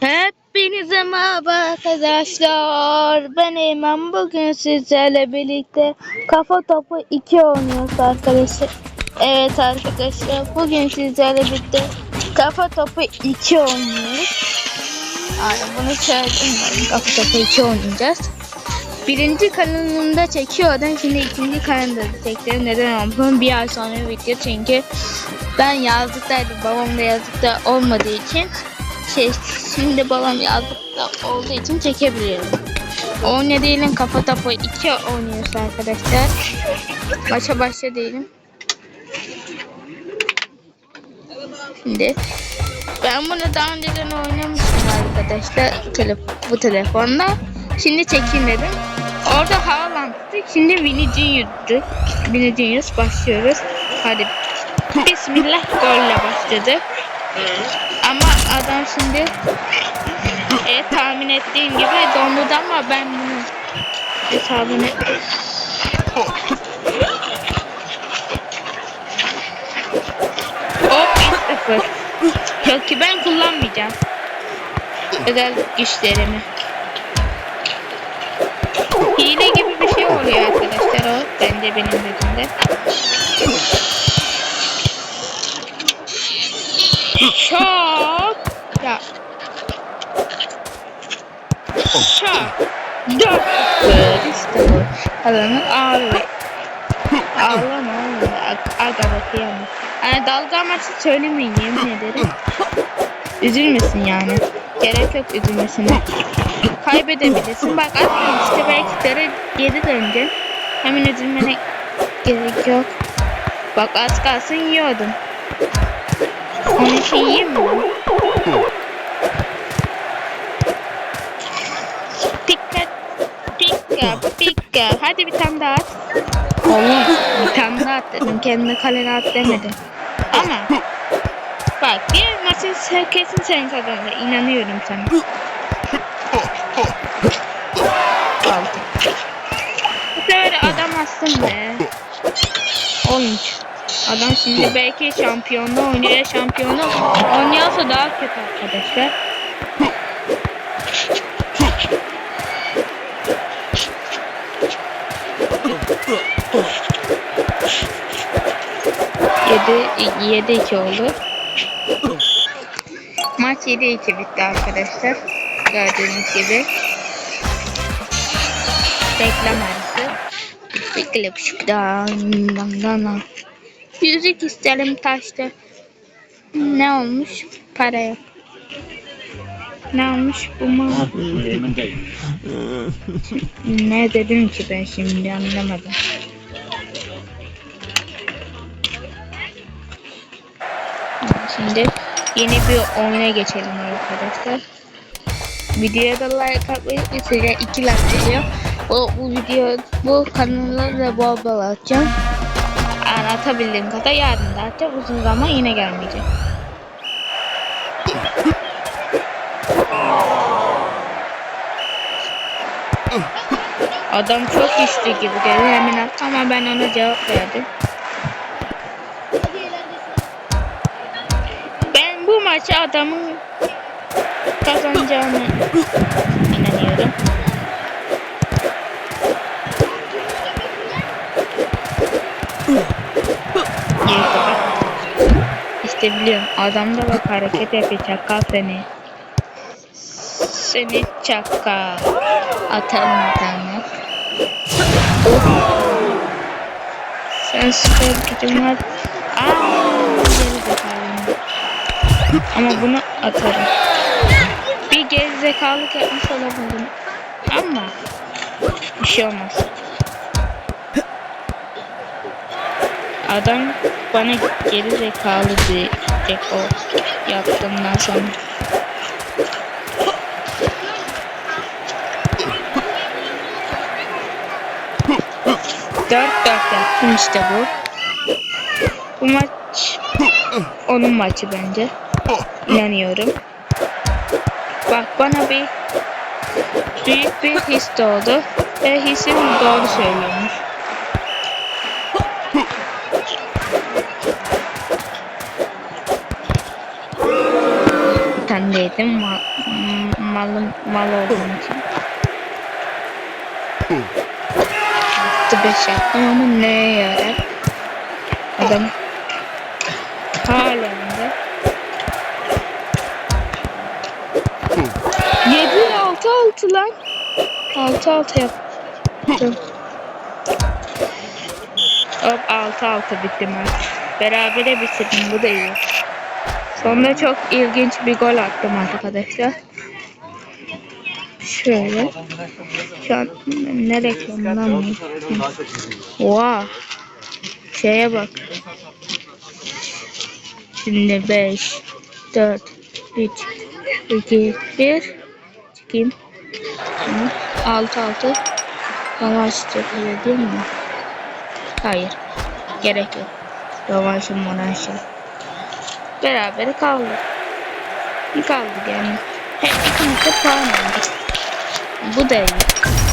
Hepinize merhaba arkadaşlar. Ben Eymen. Bugün sizlerle birlikte kafa topu 2 oynuyoruz arkadaşlar. Evet arkadaşlar. Bugün sizlerle birlikte kafa topu 2 oynuyoruz. Aynen bunu söyledim. Kafa topu 2 oynayacağız. Birinci kanalımda çekiyordum. Şimdi ikinci kanalımda çektim. Neden oldu? Bir ay sonra video çünkü ben yazlıktaydım. Babam da yazlıkta olmadığı için şey şimdi babam yazlıkta olduğu için çekebiliyorum. O ne değilim kafa topu 2 oynuyoruz arkadaşlar. Maça başla değilim. Şimdi ben bunu daha önceden oynamıştım arkadaşlar tele, bu telefonda. Şimdi çekeyim dedim. Orada Haaland'dı. Şimdi Vinny Junior'dı. Vinny Junior başlıyoruz. Hadi. Bismillah golle başladı. Ama adam şimdi e, tahmin ettiğim gibi dondu ama ben bunu hesabını Hop 1-0. Yok ki ben kullanmayacağım. Özel güçlerimi. Hile gibi bir şey oluyor arkadaşlar o. Bence benim gözümde. Şok. Ya. Şok. Dört. İşte bu. Adamın ağrı. Ağlama oğlum. Ag- Aga bakayım. Yani dalga amaçlı söylemeyin yemin ederim. Üzülmesin yani. Gerek yok üzülmesine. Kaybedebilirsin. Bak atmayın işte belki tere geri döndün. Hemen üzülmene gerek yok. Bak az kalsın yiyordum. Onun şey yiyeyim mi? Dikkat. Pika pika. Hadi bir tane daha at. Oğlum bir tane daha at dedim. Kendine kalene at demedim. Ama bak bir sen- kesin sen kazanır. İnanıyorum sana. Bu sefer adam astım be. 13. Adam şimdi belki şampiyonluğu oynuyor. Şampiyonu oynuyorsa daha kötü arkadaşlar. Yedi, yedi iki oldu. Maç 7-2 bitti arkadaşlar. Gördüğünüz gibi. Reklam arası. Bekle buçuktan. Yüzük isterim taştı. Ne olmuş? Para yok. Ne olmuş bu mu? ne dedim ki ben şimdi anlamadım. Şimdi yeni bir oyuna geçelim arkadaşlar. Videoya da like atmayı unutmayın. 2 like geliyor. Bu, bu video bu kanalda da bol bol atacağım. Yani atabildiğim kadar yarın da atacağım. Uzun zaman yine gelmeyecek. Adam çok güçlü gibi geliyor hemen ama ben ona cevap verdim. Maçı adamın kazanacağını inanıyorum. İşte biliyorum adamda bak hareket yapıyor çakal seni. Seni çakal. Atarım adamı. Sen süper gücün var. Aa, geri zekalıyım. Ama bunu atarım. Bir gerizekalılık yapmış olabilirim. Ama bir şey olmaz. Adam bana geri zekalı diyecek o yaptığımdan sonra. Dört dört yaptım işte bu. Bu maç onun maçı bence. İnanıyorum. Bak bana bir büyük bir his doğdu. Ve hissim doğru söylüyormuş. sendeydim. Mal, m- malım, mal olduğum için. Artı 5 yaptım ama neye yarar? Adam halen lan. 6 6 yaptım. Hop 6 6 bitti maç. Berabere bitirdim bu da iyi. Sonunda çok ilginç bir gol attım arkadaşlar. Şöyle. Şu an ne reklamından mı? Oha. Şeye bak. Şimdi 5, 4, 3, 2, 1. Çıkayım. 6, 6. Rövanş yapıyor değil mi? Hayır. Gerek yok. Rövanşım monarşi. Beraber kaldık. Kaldık yani. Hep ikimiz de puan aldık. Bu da iyi.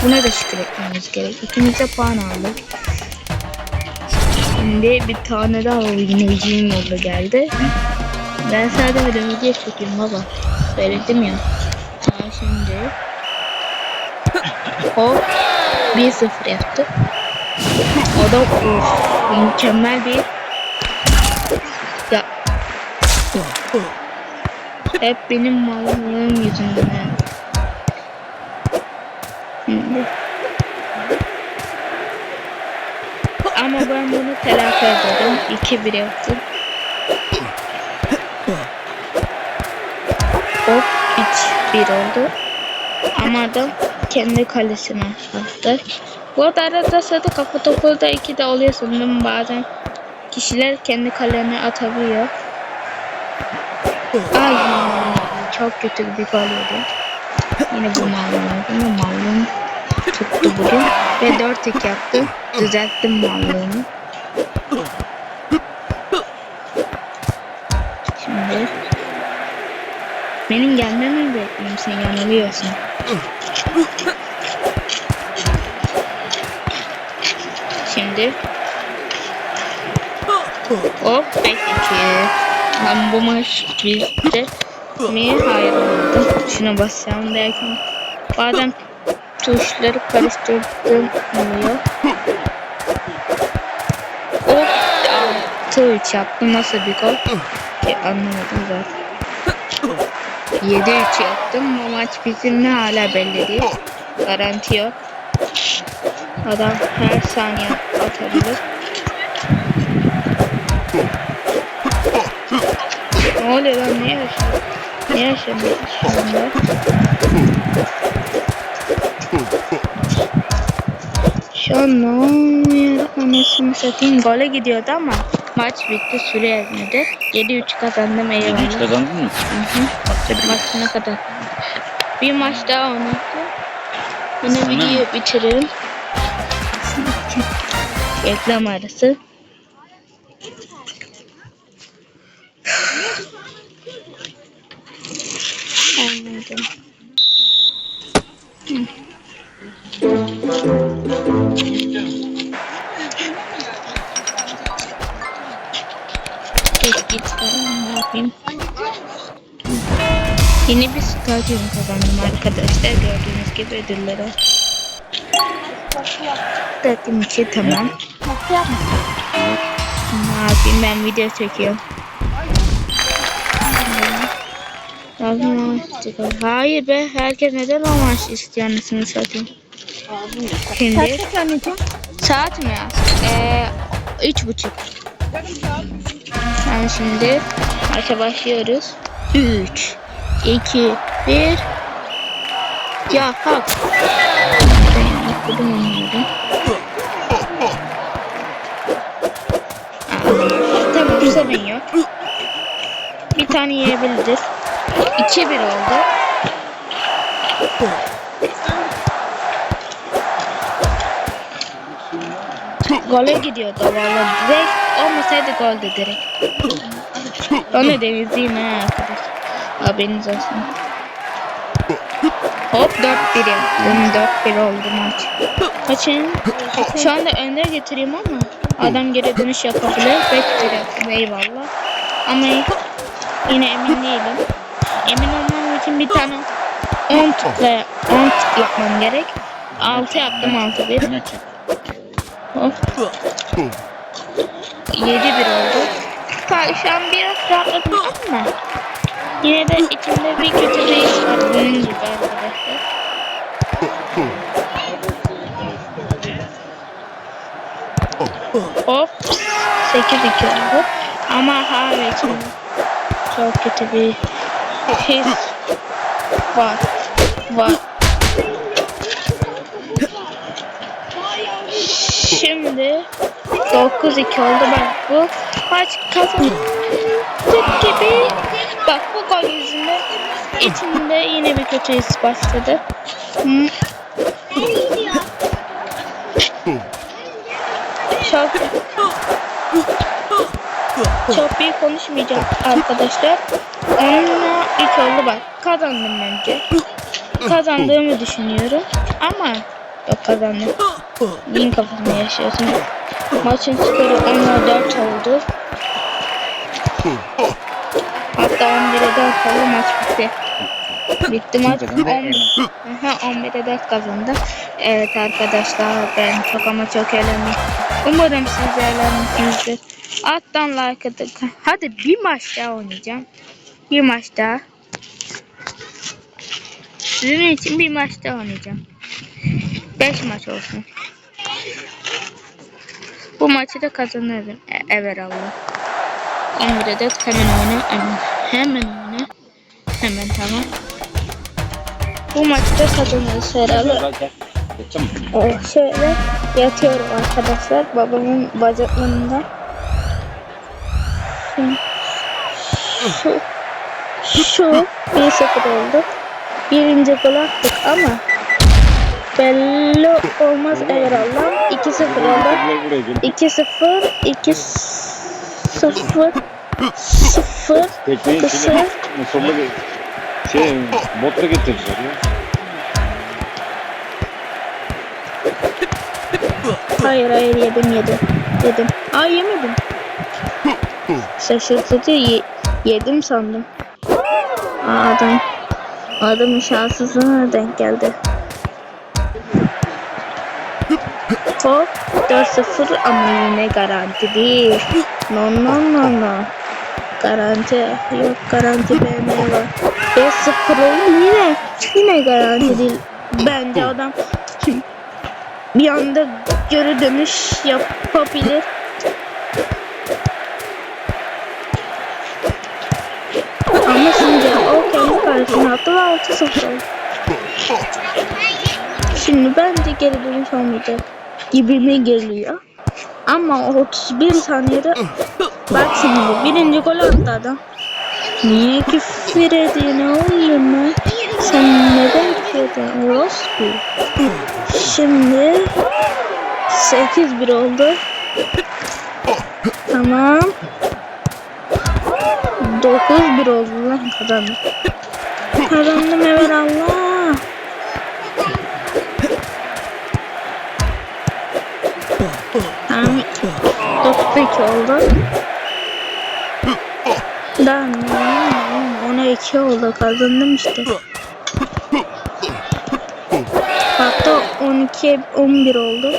Buna da şükür etmemiz gerek. İkimiz de puan aldık. Şimdi bir tane daha oynayacağım oldu geldi. Ben sadece video video çekeyim baba. Söyledim ya. Ha şimdi. O 1-0 yaptı. O da of, mükemmel bir ya hep benim malımın yüzünden. Ama ben bunu telafi ederim. 2-1 yaptım. Hop 3-1 oldu. Ama adam kendi kalesine attı. Bu arada arada sırada kafa topu da 2 de oluyor sanırım bazen. Kişiler kendi kalene atabiliyor. Ay çok kötü bir gol yedi. Yine bu malum oldu malum tuttu bugün. Ve 4-2 yaptı. Düzelttim mallığımı. Şimdi benim gelmemi bekliyorum sen yanılıyorsun. Şimdi Hop 5-2 Lan bu maç bizde mi? Hayır olmadı. Şuna basacağım derken bazen tuşları karıştırdığım oluyor. Hop 6-3 yaptım. Nasıl bir gol? Ki anlamadım zaten. 7-3 yaptım. Bu maç bizim mi hala belli değil. Garanti yok. Adam her saniye atabilir. Ne oluyor lan ne yaşıyor? Ne yaşanıyor şu anda? Şu an ne oluyor? Anasını satayım. Gole gidiyordu ama maç bitti süre etmedi. 7-3 kazandım eyvallah. 7-3 kazandın mı? Hı hı. Maçına kadar. Bir maç daha oynadım. Yine Sana videoyu mı? bitirelim. Reklam arası. Anladım. Hı. Yeni bir stadyum kazandım arkadaşlar. Gördüğünüz gibi ödülleri. Stadyum içi tamam. Ne yapayım ben video çekiyorum. Hayır be herkes neden romanş istiyor anasını satayım. Şimdi saat mi? Ee, üç buçuk. Yani şimdi maça başlıyoruz. 3 2 1 Ya kalk. Ben yaptım onları. Aa, Tamam sorun yok. Bir tane yiyebiliriz. 2 1 oldu. Gole gidiyordu valla. Direkt olmasaydı goldü direkt. Onu denizleyeyim ha arkadaş. Haberiniz olsun. Hop 4-1 yaptım. 4-1 oldu maç. Kaçın? Şu anda önde getireyim ama adam geri dönüş yapabilir. 5-1 yaptım eyvallah. Ama yine emin değilim. Emin olmam için bir tane 10 tıkla 10 tıklatmam gerek. 6 yaptım 6 bir. Yine çek. Hop. 7 bir oldu. Ta- Şu an biraz rahatladım ama yine de içimde bir kötü bir his var bunun gibi arkadaşlar. Hop 8-2 oldu. Ama hala içimde çok kötü bir his var. Var. Şimdi 9-2 oldu bak bu maç kazandık gibi. Bak bu gol yüzünden içimde yine bir kötü his başladı. Hmm. Çok çok büyük konuşmayacağım arkadaşlar. Onunla 3 oldu bak. Kazandım bence. Kazandığımı düşünüyorum. Ama yok kazandım. Bin kafasında yaşıyorsun. Maçın skoru 10'a 4 oldu. Hatta 11'e 4 oldu maç bitti. Bitti maç. Kim kazandı? 11. Aha, 11'e 4 kazandı. Evet arkadaşlar ben çok ama çok eğlendim. Umarım siz de eğlenmişsinizdir. Alttan like atın. Hadi bir maç daha oynayacağım. Bir maç daha. Sizin için bir maç daha oynayacağım. 5 maç olsun. Bu maçı da kazanırım. E evet Allah. 11'e 4 hemen. Hemen, hemen oyna. Hemen tamam. Bu maçı da kazanırız herhalde. Mi? Oh, şöyle yatıyorum arkadaşlar babamın bacaklarında. Şu, şu, şu 1-0 oldu. Birinci gol attık ama belli olmaz eğer Allah 2-0 oldu. Buraya buraya gel. 2-0 2-0 0 Tekneyi Kısa. şimdi Musol'la bir şey botla getireceğiz ya. Hayır hayır yedim yedim. Yedim. Aa yemedim. Şaşırtıcı ye- yedim sandım. Aa, adam adamın şanssızlığına denk geldi. Hop 4-0 ama yine garanti değil. No no no no. Garanti yok garanti BM var. 5-0 oldu yine. Yine garanti değil. Bence adam bir anda geri dönüş yapabilir. Ama şimdi o kendi karşısına attı ve 6-0 oldu. Şimdi bence geri dönüş olmayacak gibime geliyor. Ama 31 saniyede bak şimdi birinci gol attı adam. Niye küfür ediyorsun oğlum? Sen neden küfür ediyorsun? Orospu. Şimdi 8-1 oldu. Tamam. 9-1 oldu lan kazandım. Kazandım evet Allah. Tamam. 9-2 oldu. Ne? Ona 2 oldu kazandım işte. Hatta 12 11 oldu.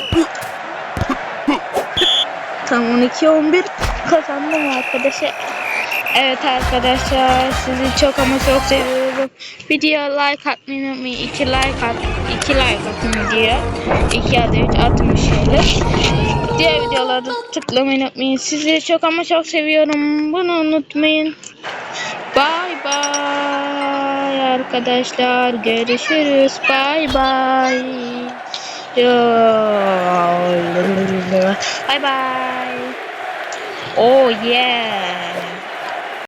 Tam 12 11 kazandım arkadaşlar. Evet arkadaşlar sizi çok ama çok seviyorum. Videoya like atmayı unutmayın. 2 like at 2 like atın videoya. 2 ya da 3 atın şöyle. Diğer videolarda tıklamayı unutmayın. Sizi çok ama çok seviyorum. Bunu unutmayın. Bye bye arkadaşlar. Görüşürüz. Bye bye. Bye bye. Oh yeah.